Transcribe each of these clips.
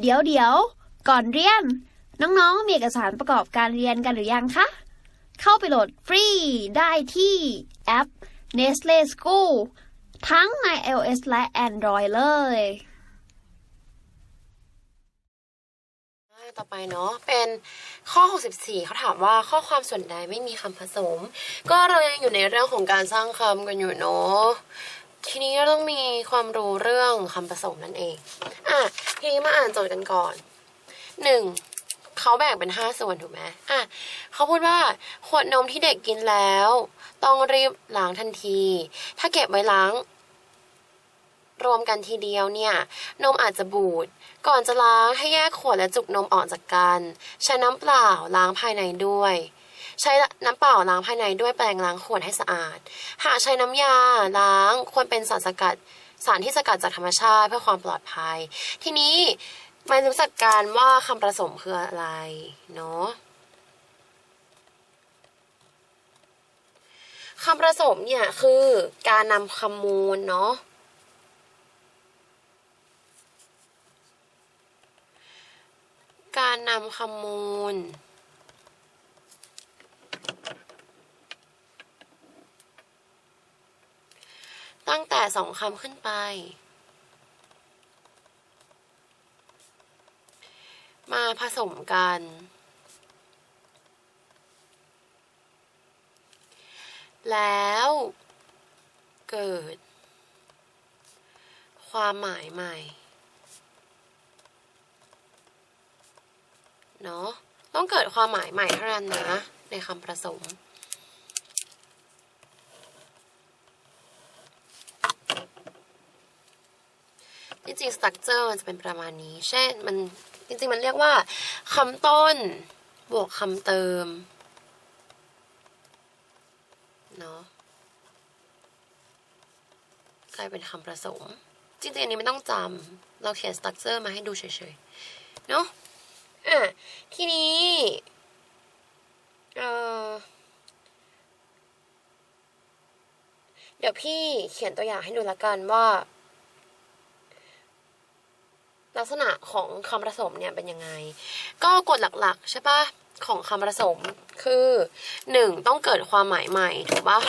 เดี๋ยวเดี๋ยว ก่อนเรียน น้องๆ มีเอกสารประกอบการเรียนกันหรือยังคะ เข้าไปโหลดฟรีได้ที่แอป Nestle School ทั้งใน iOS และ Android เลย ต่อไปเนาะเป็นข้อ 64 เขาถามว่าข้อความส่วนใดไม่มีคำผสม ก็เรายังอยู่ในเรื่องของการสร้างคำกันอยู่เนาะ ทีนี้ก็ต้องมีความรู้เรื่องคำผสมนั่นเอง อะ ทีนี้มาอ่านโจทย์กันก่อนหนึ่งเขาแบ่งเป็น5ส่วนถูกไหมอะเขาพูดว่าขวดนมที่เด็กกินแล้ว ต้องรีบล้างทันที ถ้าเก็บไว้ล้าง รวมกันทีเดียวเนี่ย นมอาจจะบูด ก่อนจะล้างให้แยกขวดและจุกนมออกจากกัน ใช้น้ำเปล่าล้างภายในด้วย ใช้น้ำเปล่าล้างภายในด้วยแปรงล้างขวดให้สะอาด หากใช้น้ำยาล้างควรเป็นสารสกัดสารที่สกัดจากธรรมชาติเพื่อความปลอดภัย ทีนี้มารู้จักการว่าคำผสมคืออะไรเนาะคำผสมเนี่ยคือการนำคำมูลเนาะการนำคำมูล ตั้งแต่สองคำขึ้นไป มาผสมกัน แล้วเกิด ความหมายใหม่เนาะต้องเกิดความหมายใหม่เท่านั้นนะ ในคำผสม จริงๆ structure มันจะเป็นประมาณนี้ เช่นมันจริงๆมันเรียกว่าคำต้นบวกคำเติมเนาะกลายเป็นคำผสมจริงๆอันนี้ไม่ต้องจำเราเขียน structure มาให้ดูเฉยๆ เนาะอะทีนี้เออเดี๋ยวพี่เขียนตัวอย่างให้ดูละกันว่า ลักษณะของคำผสมเนี่ยเป็นยังไง ก็กฎหลักๆ ใช่ปะของคำผสมคือหนึ่งต้องเกิดความหมายใหม่ถูกปะ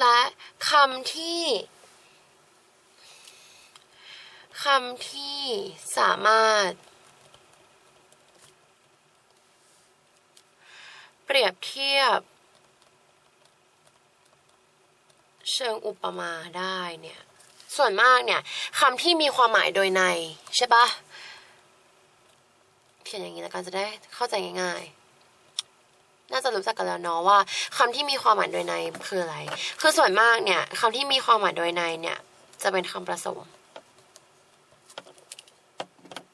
และคำที่คำที่สามารถ เปรียบเทียบ เชิงอุปมาได้เนี่ยส่วนมากเนี่ยคำที่มีความหมายโดยในใช่ปะเขียนอย่างนี้แล้วกันจะได้เข้าใจง่ายๆ น่าจะรู้จักกันแล้วเนาะว่าคำที่มีความหมายโดยในคืออะไร คือส่วนมากเนี่ยคำที่มีความหมายโดยในเนี่ย จะเป็นคำผสม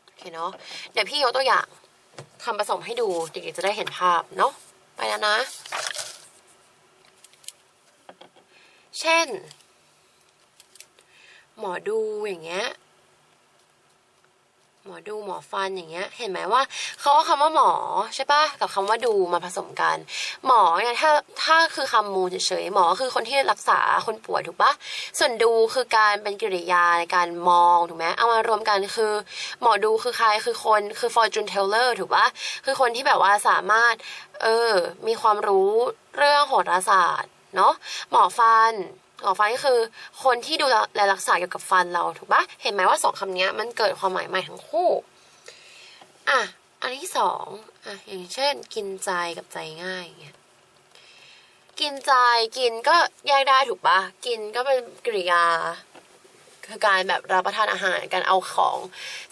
โอเคเนาะเดี๋ยวพี่ยกตัวอย่างคำผสมให้ดูเด็กๆจะได้เห็นภาพเนาะไปแล้วนะ เช่น หมอดูอย่างเงี้ยหมอดูหมอฟันอย่างเงี้ย เห็นไหมว่าเขาเอาคำว่าหมอใช่ปะกับคำว่าดูมาผสมกัน หมอเนี่ยถ้าถ้าคือคำมูเฉยๆหมอคือคนที่รักษาคนป่วยถูกปะส่วนดูคือการเป็นกิริยาในการมองถูกไหมเอามารวมกันคือ หมอดูคือใครคือคนคือ fortune teller ถูกปะคือคนที่แบบว่าสามารถเออมีความรู้เรื่องโหราศาสตร์ เนาะหมอฟันหมอฟันก็คือ คนที่ดูแลรักษาเกี่ยวกับฟันเราถูกปะเห็นไหมว่าสองคำนี้มันเกิดความหมายใหม่ทั้งคู่อะอันที่สองอะอย่างเช่น กินใจกับใจง่ายอย่างเงี้ยกินใจกินก็แยกได้ถูกปะกินก็เป็นกริยาคือการแบบรับประทานอาหารการเอาของ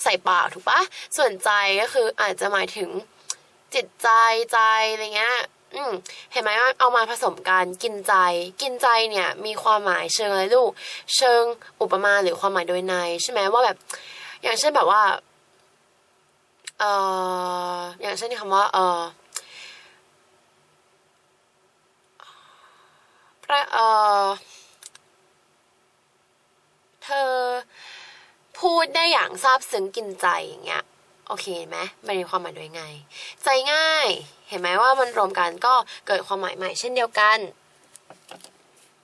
ใส่ปากถูกปะส่วนใจก็คืออาจจะหมายถึงจิตใจใจอะไรเงี้ย อืมเห็นไหมว่าเอามาผสมกันกินใจ กินใจเนี่ย มีความหมายเชิงอะไรลูก เชิงอุปมาหรือความหมายโดยใน ใช่ไหมว่าแบบ อย่างเช่นแบบว่าเอ่ออย่างเช่นคำว่าเอ่อพระเอ่อเธอพูดได้อย่างซาบซึ้งกินใจอย่างเงี้ย โอเคไหมมันมีความหมายโดยไง ใจง่าย เห็นไหมว่ามันรวมกันก็เกิดความหมายใหม่เช่นเดียวกัน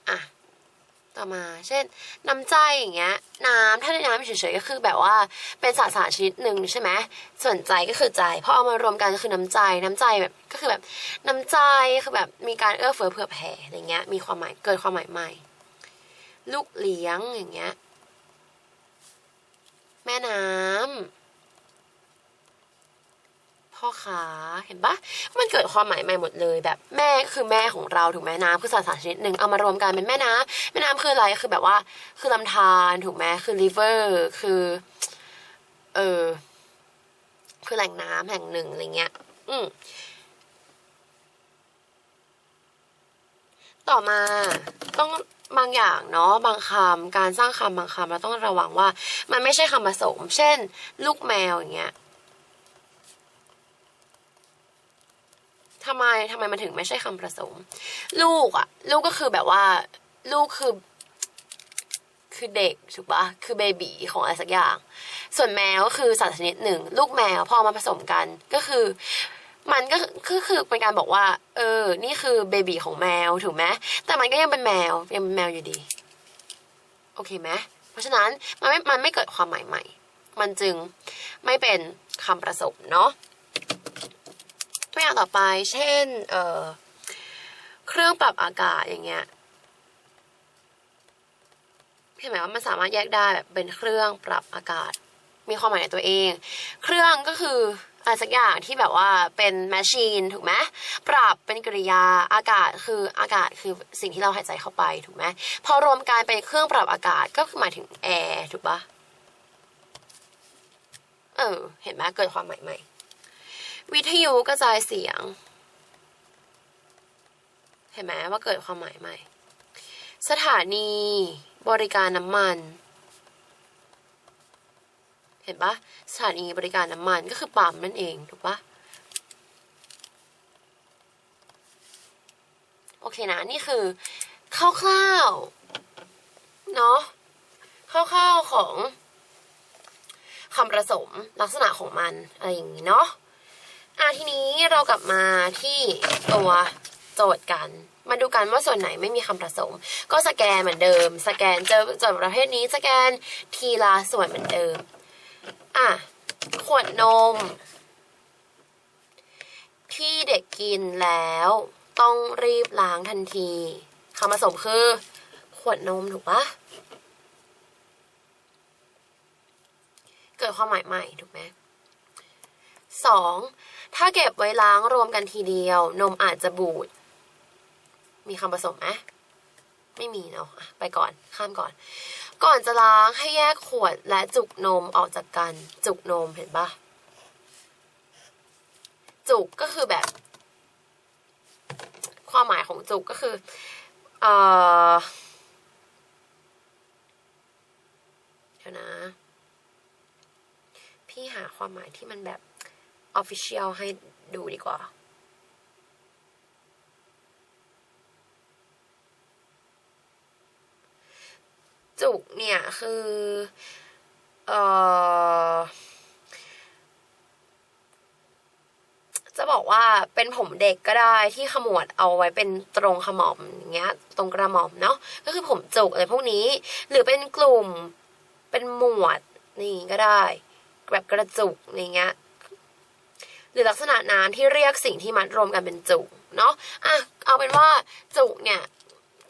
อะ ต่อมา เช่น น้ำใจอย่างเงี้ย น้ำถ้าในน้ำเฉยๆก็คือแบบว่าเป็นสารสารชนิดหนึ่งใช่ไหมส่วนใจก็คือใจพอเอามารวมกันก็คือน้ำใจ น้ำใจแบบก็คือแบบน้ำใจคือแบบมีการเอื้อเฟื้อเผื่อแผ่อะไรเงี้ย มีความหมายเกิดความหมายใหม่ ลูกเลี้ยงอย่างเงี้ย แม่น้ำ พ่อค้าเห็นปะมันเกิดความหมายใหม่หมดเลยแบบแม่ก็คือแม่ของเราถูกไหมน้ำคือสารสารชนิดหนึ่งเอามารวมกันเป็นแม่น้ำแม่น้ำคืออะไรคือแบบว่า คือลำธารถูกไหมคือ river คือเออคือแหล่งน้ำแห่งหนึ่งอะไรเงี้ย อืมต่อมาต้องบางอย่างเนาะบางคำการสร้างคำบางคำเราต้องระวังว่า มันไม่ใช่คำผสม เช่น ลูกแมวอย่างเงี้ย ทำไมทำไมมันถึงไม่ใช่คำผสม ลูกอะลูกก็คือแบบว่า ลูกคือคือเด็กถูกปะคือเบบีของอะไรสักอย่าง ส่วนแมวก็คือสัตว์ชนิดหนึ่ง ลูกแมวพอมาผสมกันก็คือ มันก็คือคือเป็นการบอกว่า เออ นี่คือเบบีของแมวถูกไหมแต่มันก็ยังเป็นแมวยังเป็นแมวอยู่ดี โอเคไหมเพราะฉะนั้นมันไม่มันไม่เกิดความหมายใหม่ มันจึงไม่เป็นคำประสมเนาะ ตัวอย่างต่อไป เช่น เอ่อ เครื่องปรับอากาศอย่างเงี้ยเห็นไหมว่ามันสามารถแยกได้แบบเป็นเครื่องปรับอากาศ มีความหมายในตัวเอง เครื่องก็คืออะไรสักอย่างที่แบบว่าเป็นแมชชีนถูกไหมปรับเป็นกริยาอากาศคืออากาศคือสิ่งที่เราหายใจเข้าไปถูกไหมพอรวมกันเป็นเครื่องปรับอากาศก็คือหมายถึงแอร์ถูกปะเออเห็นไหมเกิดความหมายใหม่ วิทยุกระจายเสียง เห็นไหมว่าเกิดความหมายใหม่ สถานีบริการน้ำมัน เห็นปะสถานีบริการน้ำมันก็คือปั๊มนั่นเองถูกปะโอเคนะ นี่คือคร่าวๆเนาะคร่าวๆของคำประสมลักษณะของมัน อะไรอย่างนี้เนาะ อะทีนี้เรากลับมาที่ตัวโจทย์กันมาดูกันว่าส่วนไหนไม่มีคำผสม ก็สแกนเหมือนเดิม สแกนเจอโจทย์ประเภทนี้สแกนทีละส่วนเหมือนเดิม อะ ขวดนม ที่เด็กกินแล้ว ต้องรีบล้างทันทีคำผสมคือ ขวดนมถูกปะเกิดความหมายใหม่ถูกไหม สองถ้าเก็บไว้ล้างรวมกันทีเดียว นมอาจจะบูด มีคำผสมไหมไม่มีเนาะไปก่อนข้ามก่อน ก่อนจะล้างให้แยกขวดและจุกนมออกจากกัน จุกนมเห็นปะจุกก็คือแบบ ความหมายของจุกก็คือเอ่อเดี๋ยวนะ พี่หาความหมายที่มันแบบ official ให้ดูดีกว่า จุกเนี่ย คือ เออจะบอกว่าเป็นผมเด็กก็ได้ที่ขมวดเอาไว้เป็นตรงขมอมอย่างเงี้ย ตรงกระหม่อมเนาะก็คือผมจุกอะไรพวกนี้ หรือเป็นกลุ่มเป็นหมวดนี่ก็ได้ แบบกระจุกอย่างเงี้ย รือลักษณะน้ำที่เรียกสิ่งที่มัดรวมกันเป็นจุกเนาะอะเอาเป็นว่าจุกเนี่ย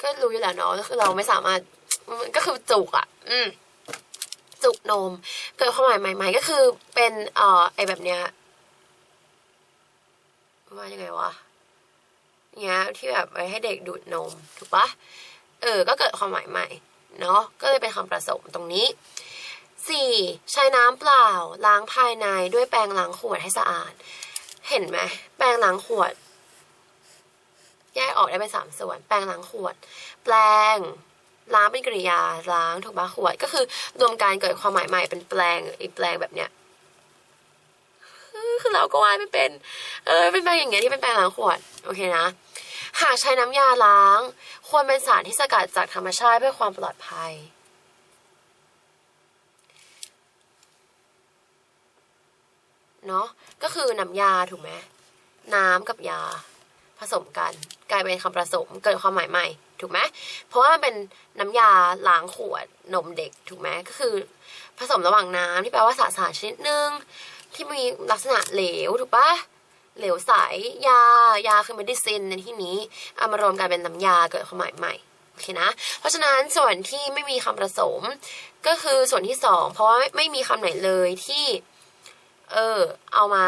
ก็รู้อยู่แล้วเนาะก็คือเราไม่สามารถก็คือจุกอะ่ะ อืมจุกนม เกิดความหมายใหม่ ๆ ก็คือเป็นเอ่อไอแบบเนี้ยว่ายังไงวะเนี้ยที่แบบไว้ให้เด็กดูดนม ถูกปะเออ ก็เกิดความหมายใหม่เนาะก็เลยเป็นคำผสมตรงนี้ สี่ใช้น้ำเปล่า ล้างภายในด้วยแปรงล้างขวดให้สะอาด เห็นไหมแปรงล้างขวด แยกออกได้เป็นสามส่วน แปรงล้างขวด แปรงล้างเป็นกริยาล้างถูกปะขวด ก็คือรวมการเกิดความหมายใหม่เป็นแปลงอีกแปลงแบบเนี้ยคือเราก็ว่าไม่เป็น เออเป็นแปลงอย่างเงี้ยที่เป็นแปลงล้างขวดโอเคนะหากใช้น้ำยาล้าง ควรเป็นสารที่สกัดจากธรรมชาติเพื่อความปลอดภัย เนาะก็คือน้ำยาถูกไหมน้ำกับยาผสมกัน กลายเป็นคำผสมเกิดความหมายใหม่ ถูกไหมเพราะว่ามันเป็นน้ำยาล้างขวดนมเด็กถูกไหมก็คือ ผสมระหว่างน้ำที่แปลว่าสารสารชนิดหนึ่งที่มีลักษณะเหลวถูกปะเหลวใสยายาคือ medicine ในที่นี้เอามารวมกันเป็นน้ำยาเกิดความหมายใหม่โอเคนะ เพราะฉะนั้นส่วนที่ไม่มีคำผสม ก็คือส่วนที่สองเพราะว่าไม่มีคำไหนเลยที่ เออ เอามา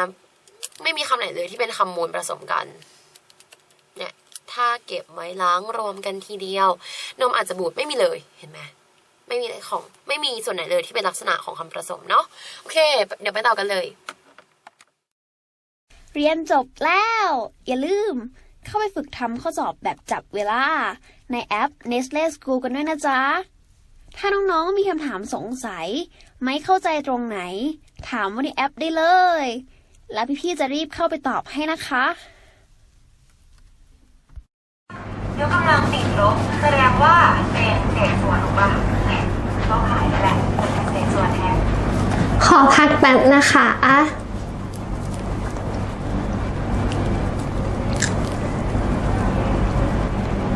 ไม่มีคำไหนเลยที่เป็นคำมูลผสมกัน เนี่ย ถ้าเก็บไว้ล้างรวมกันทีเดียวนมอาจจะบูดไม่มีเลยเห็นไหมไม่มีของไม่มีส่วนไหนเลยที่เป็นลักษณะของคำผสมเนาะโอเค เดี๋ยวไปต่อกันเลย เรียนจบแล้ว อย่าลืมเข้าไปฝึกทำข้อสอบแบบจับเวลา ในแอป Nestle School กันด้วยนะจ๊ะ ถ้าน้องๆมีคำถามสงสัย ไม่เข้าใจตรงไหน ถามว่าในแอปได้เลย แล้วพี่ๆจะรีบเข้าไปตอบให้นะคะยกกำลังติดลบแสดงว่าเป็นเศษส่วนถูกป่ะเนี่ยต้องหายแล้วแหละเศษส่วนแทนขอพักแป๊บนะคะ